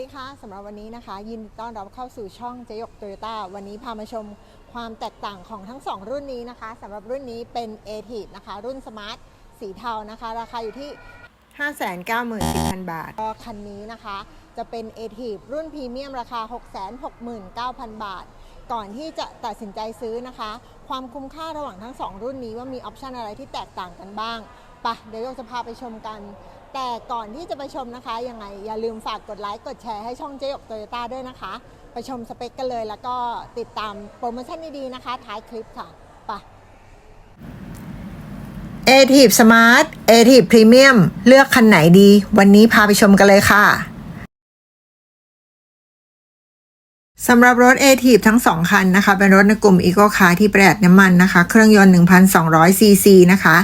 ดีค่ะสำหรับวันนี้นะคะ ยินดีต้อนรับเข้าสู่ช่องเจยกโตโยต้าวันนี้พามาชมความแตกต่างของทั้ง 2 รุ่นนี้นะคะสำหรับรุ่นนี้เป็น a t i v นะคะ รุ่นสมาร์ทสีเทานะคะ ราคาอยู่ที่ 594,000 บาทก็คันนี้นะคะ จะเป็น a t i v รุ่นพรีเมียมราคา 669,000 บาท ก่อนที่จะตัดสินใจซื้อนะคะ ความคุ้มค่าระหว่างทั้ง 2 รุ่นนี้ว่ามีออปชันอะไรที่แตกต่างกันบ้างปะเดี๋ยวโยกจะพาไปชมกัน แต่ก่อนที่จะไปชมนะคะยังไงอย่าลืมฝากกดไลค์กดแชร์ให้ช่องเจ๊ยกโตโยต้าด้วยนะคะ ไปชมสเปคกันเลยแล้วก็ติดตามโปรโมชั่นดีๆนะคะ ท้ายคลิปค่ะไป a t i v Smart a t i v Premium เลือกคันไหนดี วันนี้พาไปชมกันเลยค่ะ สำหรับรถ a t i v ทั้ง 2 คันนะคะ เป็นรถในกลุ่ม Eco Car ที่ประหยัดน้ำมันนะคะ เครื่องยนต์ 1,200 ซีซีนะคะ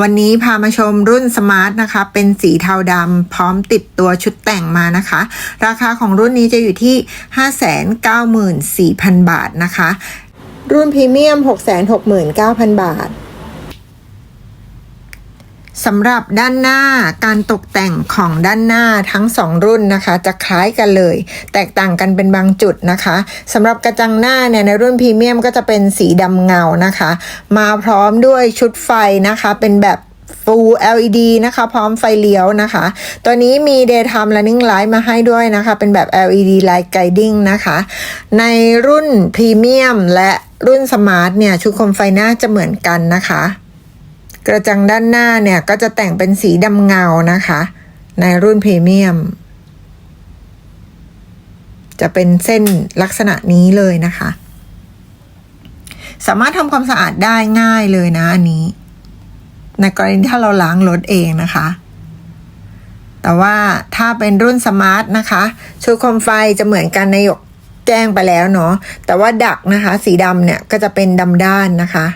วันนี้พามาชมรุ่น Smart นะคะ เป็นสีเทาดำพร้อมติดตัวชุดแต่งมานะคะ ราคาของรุ่นนี้จะอยู่ที่ 594,000 บาทนะคะ รุ่นพรีเมียม 669,000 บาท สำหรับด้านหน้าการตกแต่งของด้านหน้าทั้ง 2 รุ่นนะคะ จะคล้ายกันเลย แตกต่างกันเป็นบางจุดนะคะสำหรับกระจังหน้าเนี่ยในรุ่นพรีเมียมก็จะเป็นสีดำเงานะคะ มาพร้อมด้วยชุดไฟนะคะ เป็นแบบ Full LED นะคะ พร้อมไฟเลี้ยวนะคะ ตัวนี้มี Daytime Running Light มาให้ด้วยนะคะ เป็นแบบ LED Light Guiding นะคะ ในรุ่นพรีเมียมและรุ่นสมาร์ทเนี่ย ชุดโคมไฟหน้าจะเหมือนกันนะคะ กระจังด้านหน้าเนี่ย ก็จะแต่งเป็นสีดำเงานะคะ ในรุ่นพรีเมียม จะเป็นเส้นลักษณะนี้เลยนะคะ สามารถทำความสะอาดได้ง่ายเลยนะอันนี้ ในกรณีถ้าเราล้างรถเองนะคะ แต่ว่าถ้าเป็นรุ่นสมาร์ทนะคะ ชุดโคมไฟจะเหมือนกันในหยกแจ้งไปแล้วเนาะแต่ว่าดักนะคะ สีดำเนี่ยก็จะเป็นดำด้านนะคะ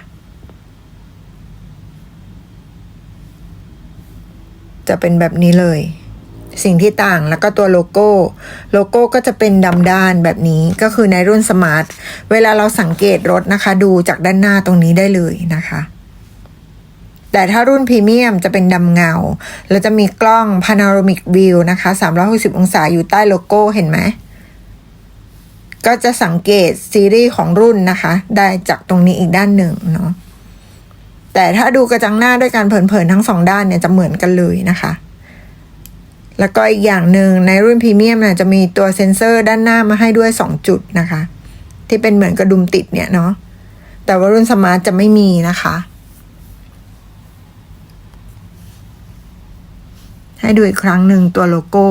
จะเป็นแบบนี้เลย สิ่งที่ต่างแล้วก็ตัวโลโก้ โลโก้ก็จะเป็นดำด้านแบบนี้ก็คือในรุ่นสมาร์ท เวลาเราสังเกตรถนะคะ ดูจากด้านหน้าตรงนี้ได้เลยนะคะแต่ถ้ารุ่นพรีเมียมจะเป็นดำเงา แล้วจะมีกล้อง Panoramic View นะคะ 360 องศาอยู่ใต้โลโก้เห็นไหม ก็จะสังเกตซีรีส์ของรุ่นนะคะ ได้จากตรงนี้อีกด้านหนึ่งเนาะ แต่ถ้าดูกระจังหน้าด้วยการเผินๆทั้งสองด้านเนี่ยจะเหมือนกันเลยนะคะแล้วก็อีกอย่างหนึ่งในรุ่นพรีเมียมเนี่ยจะมีตัวเซ็นเซอร์ด้านหน้ามาให้ด้วย 2 จุดนะคะ ที่เป็นเหมือนกระดุมติดเนี่ยเนาะแต่ว่ารุ่นสมาร์ทจะไม่มีนะคะ ให้ดูอีกครั้งหนึ่งตัวโลโก้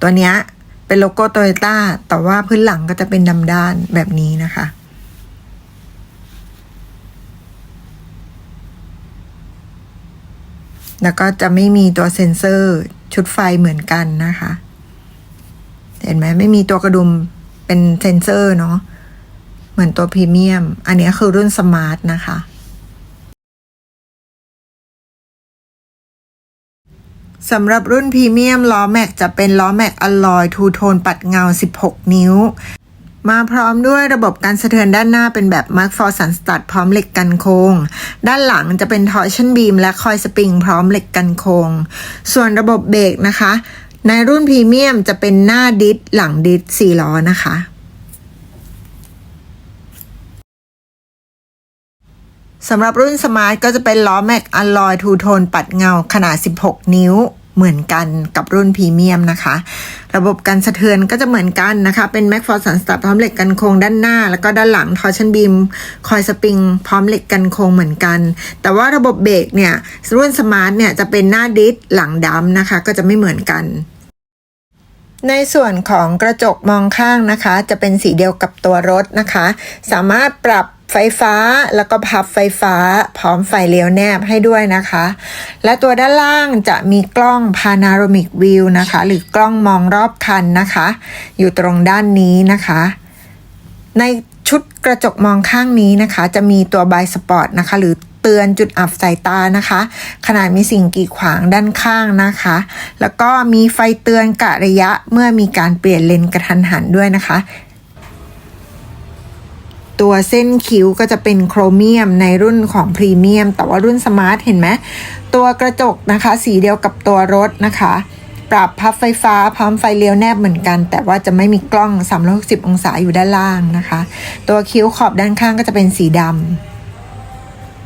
ตัวเนี้ยเป็นโลโก้โตโยต้าแต่ว่าพื้นหลังก็จะเป็นดำด้านแบบนี้นะคะ แล้วก็จะไม่มีตัวเซ็นเซอร์ชุดไฟเหมือนกันนะคะ เห็นไหมไม่มีตัวกระดุมเป็นเซ็นเซอร์เนาะเหมือนตัวพรีเมียม อันนี้คือรุ่นสมาร์ทนะคะ สำหรับรุ่นพรีเมียมล้อแม็กจะเป็นล้อแม็กอลลอยทูโทนปัดเงา 16 นิ้ว มาพร้อมด้วยระบบการสะเทือนด้านหน้าเป็นแบบ Mark for Sun Stud พร้อมเหล็กกันโคงด้านหลังจะเป็น Torsion Beam และคอยสปริงพร้อมเหล็กกันโคงส่วนระบบเบรกนะคะ ในรุ่นพรีเมียมจะเป็นหน้าดิสหลังดิส4ล้อนะคะสำหรับรุ่นสมาร์ทก็จะเป็นล้อแม็กอลลอยทูโทนปัดเงาขนาด 16 นิ้ว เหมือนกันกับรุ่นพรีเมียมนะคะ ระบบการสะเทือนก็จะเหมือนกันนะคะ เป็นแม็กฟอร์สันสตัพร้อมเหล็กกันโครงด้านหน้า แล้วก็ด้านหลังทอร์ชันบีมคอยสปริงพร้อมเหล็กกันโครงเหมือนกัน แต่ว่าระบบเบรกเนี่ยรุ่นสมาร์ทเนี่ยจะเป็นหน้าดิสหลังดำนะคะ ก็จะไม่เหมือนกันในส่วนของกระจกมองข้างนะคะ จะเป็นสีเดียวกับตัวรถนะคะ สามารถปรับ ไฟฟ้าแล้วก็พับไฟฟ้า พร้อมไฟเลี้ยวแนบให้ด้วยนะคะ และตัวด้านล่างจะมีกล้อง Panoramic View นะคะ หรือกล้องมองรอบคันนะคะ อยู่ตรงด้านนี้นะคะ ในชุดกระจกมองข้างนี้นะคะ จะมีตัวบายสปอร์ตนะคะ หรือเตือนจุดอับสายตานะคะ ขนาดมีสิ่งกีดขวางด้านข้างนะคะ แล้วก็มีไฟเตือนกะระยะเมื่อมีการเปลี่ยนเลนกระทันหันด้วยนะคะ ตัวเส้นคิ้วก็จะเป็นโครเมียมในรุ่นของพรีเมียม แต่ว่ารุ่นสมาร์ทเห็นไหม ตัวกระจกนะคะ สีเดียวกับตัวรถนะคะ ปรับพับไฟฟ้าพร้อมไฟเลี้ยวแนบเหมือนกัน แต่ว่าจะไม่มีกล้อง 360 องศาอยู่ด้านล่างนะคะ ตัวคิ้วขอบด้านข้างก็จะเป็นสีด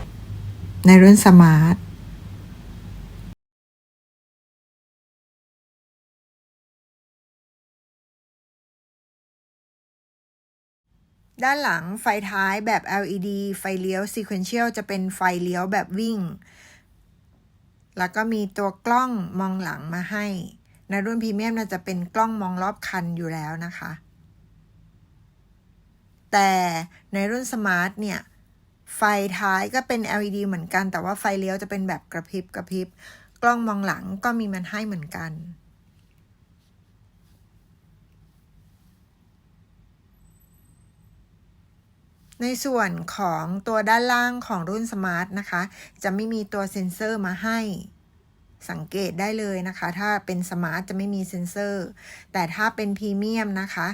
ำในรุ่นสมาร์ท ด้านหลังไฟท้ายแบบ LED ไฟเลี้ยว Sequential จะเป็นไฟเลี้ยวแบบวิ่ง แล้วก็มีตัวกล้องมองหลังมาให้ในรุ่นพรีเมียมน่าจะเป็นกล้องมองรอบคันอยู่แล้วนะคะ แต่ในรุ่นสมาร์ทเนี่ย ไฟท้ายก็เป็น LED เหมือนกัน แต่ว่าไฟเลี้ยวจะเป็นแบบกระพริบกระพริบ กล้องมองหลังก็มีมันให้เหมือนกัน ในส่วนของตัวด้านล่างของรุ่นสมาร์ทนะคะ จะไม่มีตัวเซ็นเซอร์มาให้สังเกตได้เลยนะคะ ถ้าเป็นสมาร์ทจะไม่มีเซ็นเซอร์ แต่ถ้าเป็นพรีเมียมนะคะ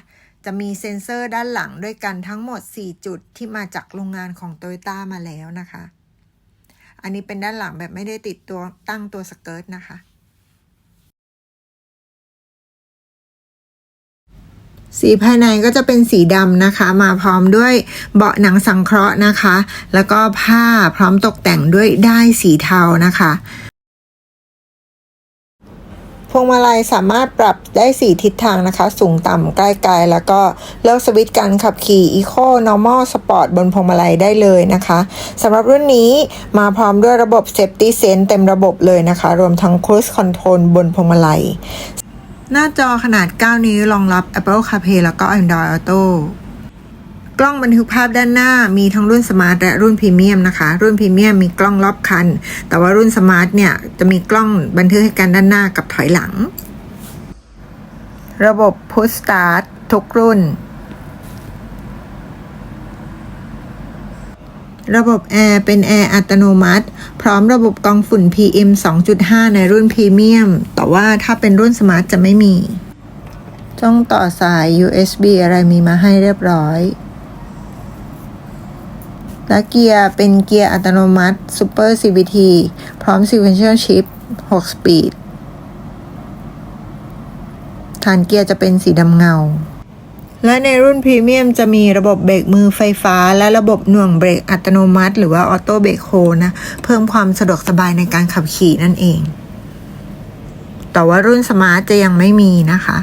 จะมีเซ็นเซอร์ด้านหลังด้วยกันทั้งหมด 4 จุดที่มาจากโรงงานของโตโยต้ามาแล้วนะคะ อันนี้เป็นด้านหลังแบบไม่ได้ติดตัวตั้งตัวสเกิร์ตนะคะ สีภายในก็จะเป็นสีดำนะคะ มาพร้อมด้วยเบาะหนังสังเคราะห์นะคะ แล้วก็ผ้าพร้อมตกแต่งด้วยด้ายสีเทานะคะพวงมาลัยสามารถปรับได้ 4 ทิศทางนะคะ สูงต่ำใกล้ไกลแล้วก็เลือกสวิตช์การขับขี่ Eco Normal Sport บนพวงมาลัยได้เลยนะคะสำหรับรุ่นนี้มาพร้อมด้วยระบบ Safety Sense เต็มระบบเลยนะคะ รวมทั้ง Cruise Control บนพวงมาลัย หน้าจอขนาด 9 นิ้วรองรับ Apple CarPlay แล้วก็ Android Auto กล้องบันทึกภาพด้านหน้ามีทั้งรุ่นสมาร์ทและรุ่นพรีเมียมนะคะ รุ่นพรีเมียมมีกล้องรอบคัน แต่ว่ารุ่นสมาร์ทเนี่ยจะมีกล้องบันทึกให้กันด้านหน้ากับถอยหลัง ระบบ Push Start ทุกรุ่น ระบบแอร์เป็นแอร์อัตโนมัติ พร้อมระบบกองฝุ่น PM 2.5 ในรุ่นพรีเมียม แต่ว่าถ้าเป็นรุ่นสมาร์ทจะไม่มี จ้องต่อสาย USB อะไรมีมาให้เรียบร้อย และเกียร์เป็นเกียร์อัตโนมัติ Super CVT พร้อม Sequential Shift 6 Speed ฐานเกียร์จะเป็นสีดำเงา และในรุ่นพรีเมียมจะมีระบบเบรกมือไฟฟ้า และระบบหน่วงเบรกอัตโนมัติ หรือว่าออโต้เบรกโฮนะ เพิ่มความสะดวกสบายในการขับขี่นั่นเอง แต่ว่ารุ่นสมาร์ทจะยังไม่มีนะคะ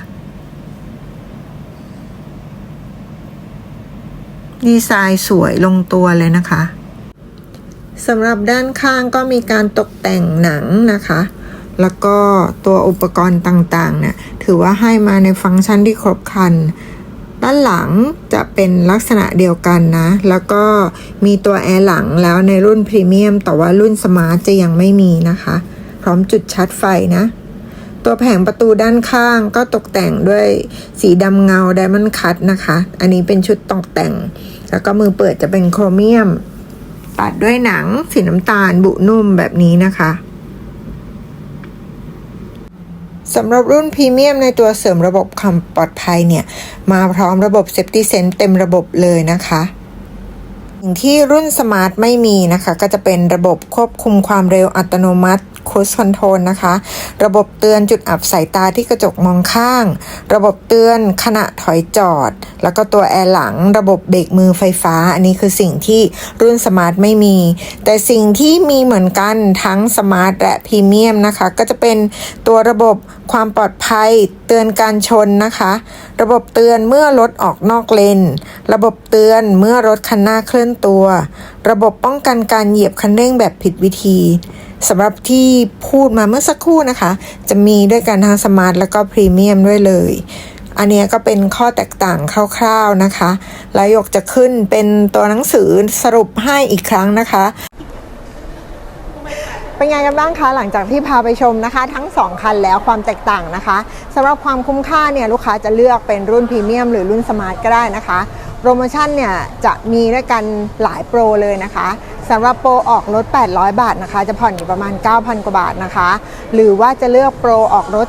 ดีไซน์สวยลงตัวเลยนะคะสำหรับด้านข้างก็มีการตกแต่งหนังนะคะ แล้วก็ตัวอุปกรณ์ต่างๆเนี่ยถือว่าให้มาในฟังก์ชันที่ครบครัน ด้านหลังจะเป็นลักษณะเดียวกันนะ แล้วก็มีตัวแอร์หลังแล้วในรุ่นพรีเมียม แต่ว่ารุ่นสมาร์ทจะยังไม่มีนะคะ พร้อมจุดชาร์จไฟนะ ตัวแผงประตูด้านข้างก็ตกแต่งด้วยสีดำเงาไดมอนด์คัตนะคะ อันนี้เป็นชุดตกแต่ง แล้วก็มือเปิดจะเป็นโครเมียมปัดด้วยหนังสีน้ำตาลบุนุ่มแบบนี้นะคะ สำหรับรุ่นพรีเมียมในตัวเสริมระบบความปลอดภัยเนี่ย มาพร้อมระบบเซฟตี้เซนต์เต็มระบบเลยนะคะ สิ่งที่รุ่นสมาร์ทไม่มีนะคะ ก็จะเป็นระบบควบคุมความเร็วอัตโนมัติ Cruise Control นะคะ ระบบเตือนจุดอับสายตาที่กระจกมองข้าง ระบบเตือนขณะถอยจอด แล้วก็ตัวแอร์หลัง ระบบเบรกมือไฟฟ้า อันนี้คือสิ่งที่รุ่นสมาร์ทไม่มี แต่สิ่งที่มีเหมือนกันทั้งสมาร์ทและพรีเมียมนะคะ ก็จะเป็นตัวระบบความปลอดภัย เตือนการชนนะคะ ระบบเตือนเมื่อรถออกนอกเลน ระบบเตือนเมื่อรถคันหน้าเคลื่อนตัว ระบบป้องกันการเหยียบคันเร่งแบบผิดวิธีสำหรับที่พูดมาเมื่อสักครู่นะคะ จะมีด้วยกันทั้งสมาร์ทแล้วก็พรีเมียมด้วยเลย อันนี้ก็เป็นข้อแตกต่างคร่าวๆนะคะ แล้วยกจะขึ้นเป็นตัวหนังสือสรุปให้อีกครั้งนะคะ เป็นไงกันบ้างคะหลังจากที่พาไปชมนะคะ ทั้ง 2 คันแล้วความแตกต่างนะคะสำหรับความคุ้มค่าเนี่ยลูกค้าจะเลือกเป็นรุ่นพรีเมียมหรือรุ่นสมาร์ทก็ได้นะคะ โปรโมชั่นเนี่ยจะมีด้วยกันหลายโปรเลยนะคะ สำหรับโปรออกรถ 800 บาทนะคะ จะผ่อนอยู่ประมาณ 9,000 กว่าบาทนะคะ หรือว่าจะเลือกโปรออกรถ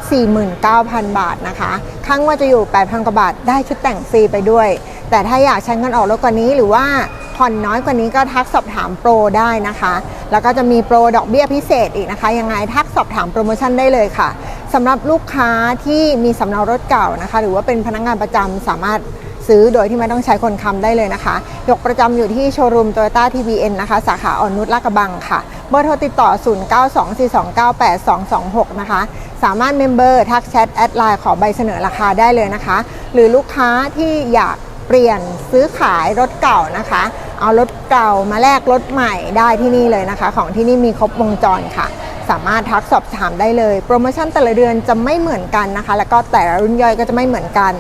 49,000 บาทนะคะข้างว่าจะอยู่ 8,000 กว่าบาท ได้ชุดแต่งฟรีไปด้วย แต่ถ้าอยากใช้เงินออกรถกว่านี้หรือว่าผ่อนน้อยกว่านี้ก็ทักสอบถามโปรได้นะคะ แล้วก็จะมีโปรดอกเบี้ยพิเศษอีกนะคะ ยังไงทักสอบถามโปรโมชั่นได้เลยค่ะสำหรับลูกค้าที่มีสำเนารถเก่านะคะ หรือว่าเป็นพนักงานประจำสามารถ ซื้อโดยที่ไม่ต้องใช้คนค้ำได้เลยนะคะ ยกประจำอยู่ที่โชว์รูมโตโยต้าทีบีเอ็นนะคะ สาขาอ่อนนุชลาดกระบังค่ะ เบอร์โทรติดต่อ 0924298226 นะคะ สามารถเมมเบอร์ทักแชทแอดไลน์ขอใบเสนอราคาได้เลยนะคะ หรือลูกค้าที่อยากเปลี่ยนซื้อขายรถเก่านะคะ เอารถเก่ามาแลกรถใหม่ได้ที่นี่เลยนะคะ ของที่นี่มีครบวงจรค่ะ สามารถทักสอบถามได้เลย โปรโมชั่นแต่ละเดือนจะไม่เหมือนกันนะคะ แล้วก็แต่ละรุ่นย่อยก็จะไม่เหมือนกัน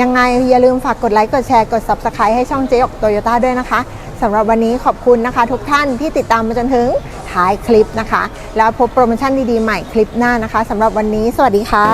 ยังไงอย่าลืมฝากกดไลค์กดแชร์กด Subscribe ให้ช่องเจ๊อกโตโยต้าด้วยนะคะสำหรับวันนี้ขอบคุณนะคะ ทุกท่านที่ติดตามมาจนถึงท้ายคลิปนะคะ แล้วพบโปรโมชั่นดีๆใหม่คลิปหน้านะคะสำหรับวันนี้ สวัสดีค่ะ